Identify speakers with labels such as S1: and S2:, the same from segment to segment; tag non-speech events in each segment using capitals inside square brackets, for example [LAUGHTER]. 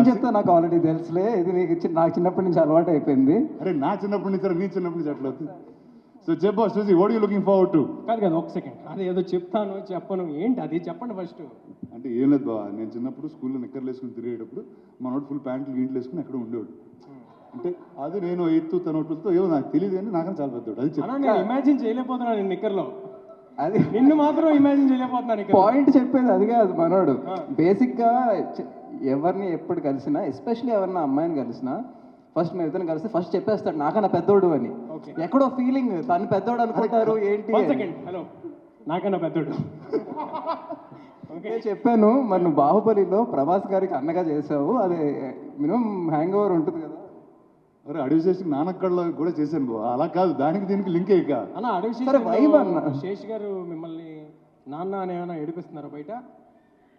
S1: నేనేం చెప్తా నాకు ఆల్రెడీ తెలుసులే. ఇది నీకు చి- నాకు చిన్నప్పటి నుంచి అలవాటు అయిపోయింది.
S2: అరే నా చిన్నప్పటి నుంచి నీ చిన్నప్పటి నుంచి అట్లా అవుతుంది. సో చెప్పు Suzy what you looking forward to
S3: కాదు కదా ఒక సెకండ్ అది ఏదో చెప్తాను చెప్పను. ఏంటి అది? చెప్పండి ఫస్ట్
S2: అంటే ఏం లేదు బావ. నేను చిన్నప్పుడు స్కూల్లో నిక్కర్లు వేసుకుని తిరిగేటప్పుడు మనోడు ఫుల్ ప్యాంట్లు గీంట్లు వేసుకుని అక్కడ ఉండేవాడు. అంటే అది నేను ఎత్తు తన ఒట్టుతో ఏమో నాకు తెలియదు కానీ నాకని చాలా పెద్దవాడు. అది
S3: అన్నా
S2: చెప్పు
S3: నేను ఇమాజిన్ చేయలేకపోతున్నాను నేను నిక్కర్లో.
S1: అది
S3: నిన్ను మాత్రం ఇమాజిన్ చేయలేకపోతున్నాను ఇక్కడ
S1: పాయింట్ చెప్పేది అది కాదు మనోడు. బేసిక్గా చ- ఎవరిని ఎప్పుడు కలిసినా ఎస్పెషల్లీ ఎవరిని అమ్మాయిని కలిసినా ఫస్ట్ మీరు ఇద్దరు కలిసి ఫస్ట్ చెప్పేస్తాడు నాకన్నా పెద్దోడు అని. ఎక్కడో ఫీలింగ్ తను పెద్దోడు అనుకుంటారు ఏంటి
S3: వన్
S1: అని.
S3: సెకండ్ హలో నాకన్నా పెద్దోడు. [LAUGHS]
S1: ఓకే చెప్పాను మరి నువ్వు బాహుబలిలో ప్రభాస్ గారికి అన్నగా చేసావు అది మినిమం హ్యాంగ్ ఓవర్ ఉంటుంది కదా.
S2: అరే అడవి చేసి నానక్కడలో కూడా చేశాను అలా కాదు దానికి దీనికి లింక్ అయ్యాక
S3: అన్న అడవి
S1: అన్న.
S3: శేష్ శేష్ గారు మిమ్మల్ని నాన్న అని ఏమైనా ఏడిపిస్తున్నారా బయట?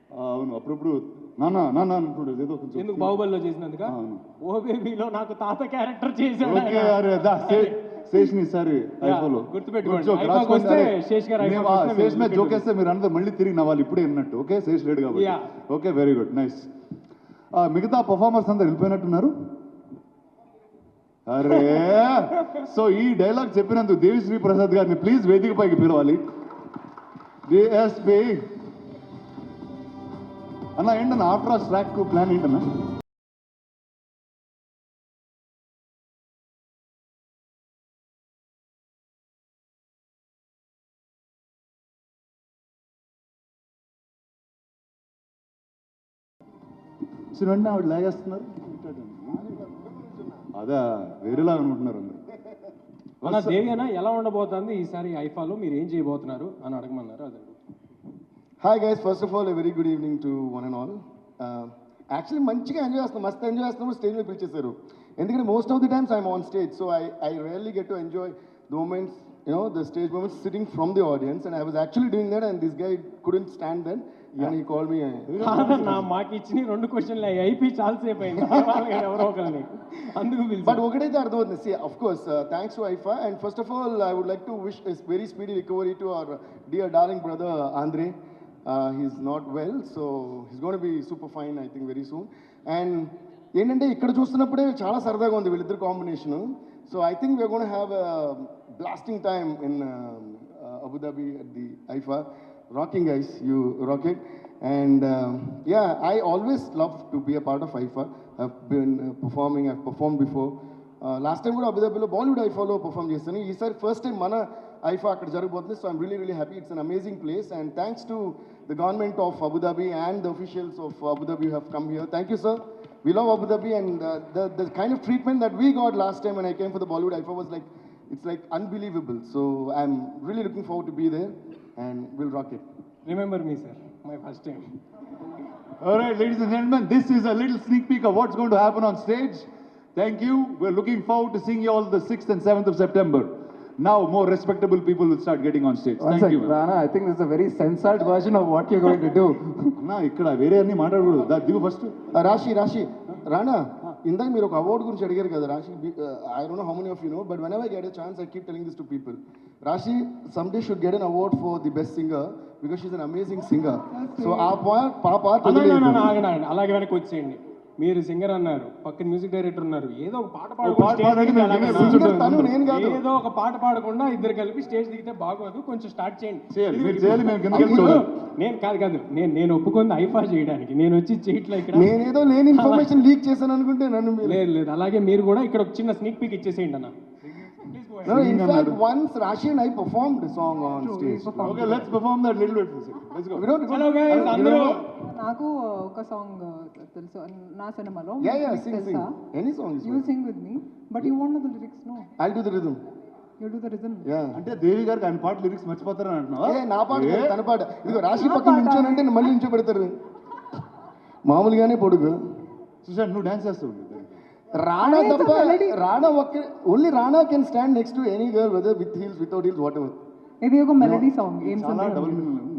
S2: అవును అప్పుడప్పుడు నాన్న నాన్న అంటుండేది ఏదో కొంచెం
S3: ఎందుకు బాహుబలిలో చేసినందుక?
S2: అవును.
S3: ఓ బేబీలో నాకు తాత క్యారెక్టర్ చేశాడు
S2: ఓకే
S3: ఆయన.
S2: అరే దా సారీ ఐఫోలో.
S3: గుర్తుపెట్టుకోండి. శేష్ వస్తే
S2: శేష్
S3: మీరు
S2: అందరూ మళ్ళీ తిరిగి నవ్వాలి ఇప్పుడే విన్నట్టు ఓకే? శేష్ లేడు కాబట్టి. ఓకే వెరీ గుడ్ నైస్ మిగతా పర్ఫార్మర్స్ అందరు వెళ్ళిపోయినట్టున్నారు? అరే! సో ఈ డైలాగ్ చెప్పినందుకు దేవిశ్రీ ప్రసాద్ గారిని ప్లీజ్ వేదిక పైకి పిలవాలి. డిఎస్పి అన్న ఏంటన్నా? ఆఫ్టర్ ఆల్ ట్రాక్ ప్లాన్ ఏంటన్నా? చూడండి ఆవిడ లాగేస్తున్నారు. అదా వేరేలా అనుకుంటున్నారు అందరు.
S3: అన్న దేవి అన్న ఎలా ఉండబోతుంది? ఈసారి ఐఫాలో మీరు ఏం చేయబోతున్నారు? అని అడగమన్నారు అదే.
S4: hi guys first of all a very good evening to one and all actually మంచిగా ఎంజాయ్ చేస్తున్నాం మస్తు ఎంజాయ్ చేస్తున్నప్పుడు స్టేజ్ మీద పిలిచేశారు ఎందుకంటే most of the times I'm on stage so I I really get to enjoy the moments you know the stage moments sitting from the audience and I was actually doing that and this guy couldn't stand then and ఈ call me [LAUGHS]
S3: కాదన్న మాకు ఇచ్చిన రెండు క్వశ్చన్లు అయిపోయి చాలాసేపు అయింది వాళ్ళకి ఎవరో ఒకరిని అందుకు
S4: బట్ [LAUGHS]
S3: పిలిచి
S4: ఒకటైతే అర్థమవుతుంది see of course thanks to IIFA and first of all I would like to wish is very speedy recovery to our dear darling brother ఆంధ్రే he's not well so he's gonna be super fine I think very soon and ఏంటంటే ఇక్కడ చూస్తున్నప్పుడే చాలా సరదాగా ఉంది వీళ్ళిద్దరు combination so I think we're gonna have blasting time in Abu Dhabi at the IIFA rocking guys you rock it and um, yeah i always love to be a part of ifa i've been uh, performing i've performed before uh, last time కూడా అబుదాబిలో బాలీవుడ్ ఐఫాలో perform చేస్తాను ఈసారి first time మన ఐఫా అక్కడ జరగబోతుంది so I'm really really happy it's an amazing place and thanks to the government of Abu Dhabi and the officials of Abu Dhabi have come here thank you sir we love Abu Dhabi and uh, the, the kind of treatment that we got last time when I came for the Bollywood IFA was like, it's like unbelievable. So I'm really looking forward to be there and we'll rock it.
S3: Remember me sir my first time
S2: All right, ladies and gentlemen, this is a little sneak peek of what's going to happen on stage. Thank you. We're looking forward to seeing you all the 6th and 7th of September. Now, more respectable people will start getting on stage.
S1: One
S2: Thank
S1: sec,
S2: you.
S1: Rana, I think this is a very censored version of what you're going to do.
S2: అన్నా ఇక్కడ వేరే అన్ని మాట్లాడకూడదు దా దిగు first
S4: Uh, రాశి రాశి రానా ఇందాక మీరు ఒక అవార్డు గురించి అడిగారు కదా Rashi I don't know how many of you know but whenever get a chance I keep telling this to people Rashi some day should get an award for the best singer because she's an amazing singer so ఆ part ఆ part
S3: ఆగండి అలాగే వెనక్కి వచ్చేయండి మీరు singer అన్నారు పక్కన music director ఉన్నారు ఏదో ఒక పాట
S4: కాదు.
S3: ఏదో ఒక పాట పాడకుండా ఇద్దరు కలిపి స్టేజ్ దిగితే బాగోదు కొంచెం స్టార్ట్ చేయండి. నేను కాదు కాదు. నేను నేను ఒప్పుకుంది ఐఫా చేయడానికి. నేను వచ్చి చేయట్లే ఇక్కడ
S4: నేనేదో లేని ఇన్ఫర్మేషన్ లీక్ చేశాను అనుకుంటే నన్ను మీరు
S3: లేదు లేదు. అలాగే మీరు కూడా ఇక్కడ ఒక చిన్న స్నీక్ పీక్ ఇచ్చేసేయండి అన్న.
S4: No, in fact, once Rashi and I performed a song on stage.
S2: Okay let's perform that little bit let's go
S4: We don't,
S3: hello guys అందరూ
S5: నాకు ఒక సాంగ్ తెలుసు. నా సినిమాలో
S4: sing, sing.
S5: తెలుసా
S4: Any song is you.
S5: Sing with me but you want the lyrics no
S4: I'll do the rhythm.
S5: You do the reason
S4: Yeah.
S2: అంటే దేవి గారికి ఆయన పాట లిరిక్స్ మర్చిపోతారని అంటున్నావా?
S4: ఏ నా పాట తన పాట. ఇదిగో రాశి పక్కన నించోనంటే మళ్ళీ నించో పెడతారు మామూలుగానే పొడుగు.
S2: సుశాంత్ నువ్వు డాన్స్ చేస్తావు
S4: రాణా తప్ప. రాణా ఒక్క only Rana can stand next to any girl whether with heels without heels whatever
S5: ఇది ఒక మెలడీ సాంగ్ ఏం
S2: డబుల్. మీనింగ్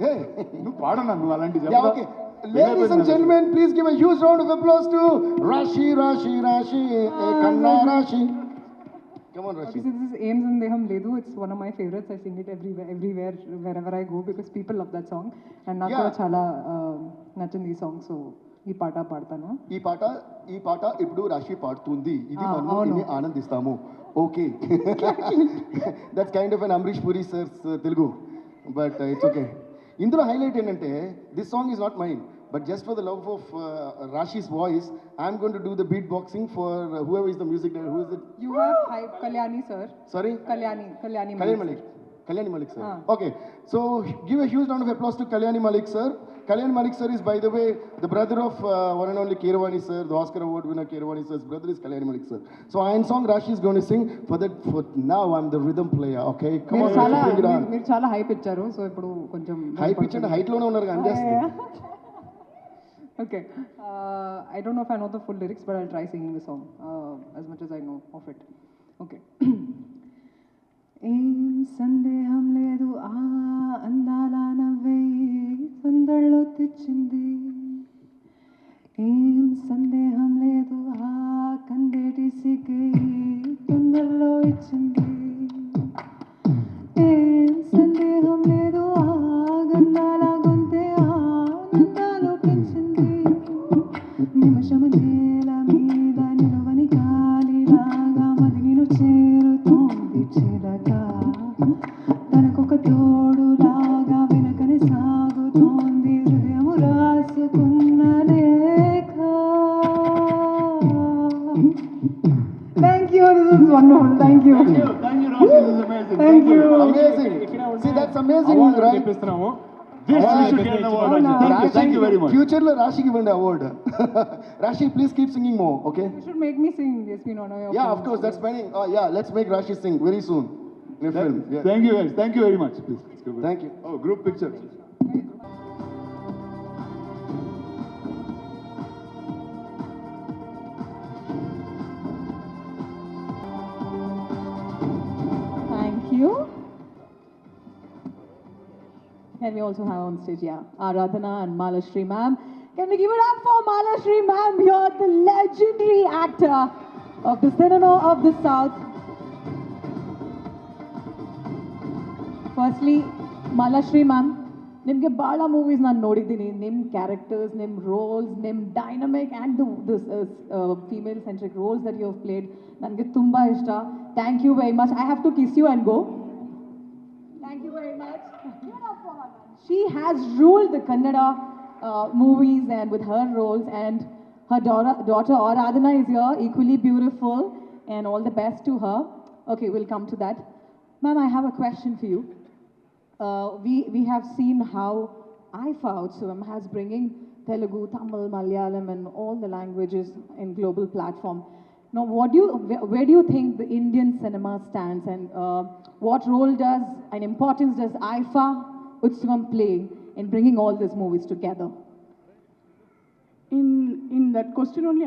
S4: ఏ
S2: నువ్వు పాడన్నా నువ్వు అలాంటి
S4: yeah okay Ladies and gentlemen, please give a huge round of applause to Rashi, Rashi, Rashi, eh, Kanna Rashi. Come on, Rashi.
S5: This is ఏం సందేహం లేదు it's one of my favourites I sing it everywhere everywhere wherever I go because people love that song and నాకు చాలా నచ్చింది ఈ song so ఈ పాట పాడతాను.
S4: ఈ పాట ఈ పాట ఇప్పుడు రాశి పాడుతుంది. ఇది
S5: ఆ,
S4: మనం ఆనందిస్తాము. Okay that's kind of an Ambarish Puri sir's Telugu but it's okay ఇందులో హైలైట్ ఏంటంటే this song is not mind but just for the love of రాశీస్ voice I'm gonna to do the beat boxing for who is the music who is it
S5: you have hi Kalyani sir
S4: sorry
S5: Kalyani Kalyani
S4: Kalyani Malik. Kalyani Malik, sir.
S5: Ah.
S4: Okay. So give a huge round of applause to Kalyani Malik, sir. Kalyani Malik, sir, is by the way the brother of uh, one and only Kiravani, sir, the Oscar Award winner Kiravani, sir's brother is Kalyani Malik, sir. So Iron Song Rashi is going to sing. For that, for now, I'm the rhythm player. Okay, come
S5: మీరు
S4: on,
S5: చాలా
S4: let's bring it
S5: మీరు-
S4: on.
S5: మీరు చాలా hype ఇచ్చారు so ఇప్పుడు కొంచెం
S4: high pitch [LAUGHS] అంటే height లోనే ఉన్నారు కానీ
S5: okay I don't know if I know the full lyrics but I try singing the song as much as I know of it okay ఏం సందేహం లేదు. ఆ అందాల నవ్వే సందళ్ళో తెచ్చింది. ఏం సందేహం లేదు. ఆ కందేటి సిగ్గే తొందరలో ఇచ్చింది. ఏం సందేహం లేదు. ఆ గంధాల గొంతే ఆనందాలు పెంచింది. నిమిషము Thank you. This is wonderful. Thank you. Thank you.
S2: Thank you, This is amazing.
S5: Thank, Thank
S4: you.
S3: you. Amazing.
S4: See, that's amazing, right?
S2: This should get
S3: the
S2: award. Thank you. Very much.
S4: Future la Rashi given the award. [LAUGHS] Rashi, please keep singing more, okay?
S5: You should make me sing. Yes, we know.
S4: Yeah, of course. That's funny. Oh, yeah. Let's make Rashi sing very soon. In a film. Yeah.
S2: Thank you guys. Thank you very much. Please.
S4: Thank you.
S2: Oh, group picture.
S6: Can we also have on stage, yeah, Aradhana and Malashri ma'am. Can we give it up for Malashri ma'am here, the legendary actor of the cinema of the South. Firstly, Malashri ma'am, ನಿಮಗೆ ಭಾಳ movies ನಾನು ನೋಡಿದ್ದೀನಿ ನಿಮ್ಮ characters ನಿಮ್ಮ rolls ನಿಮ್ಮ dynamic and this female centric roles that you have played ನನಗೆ ತುಂಬ ಇಷ್ಟ thank you very much I have to kiss you and go She has ruled the Kannada uh, movies and with her roles, and her daughter, daughter Aradhana is here, equally beautiful, and all the best to her. Okay, we'll come to that. Ma'am, I have a question for you. Uh, we, we have seen how IFA Utsavam has bringing Telugu, Tamil, Malayalam, and all the languages in global platform. Now, what do you, where, do you think the Indian cinema stands, and uh, what role does and importance does IFA Utsavam play in bringing all these movies together?
S7: in in that question only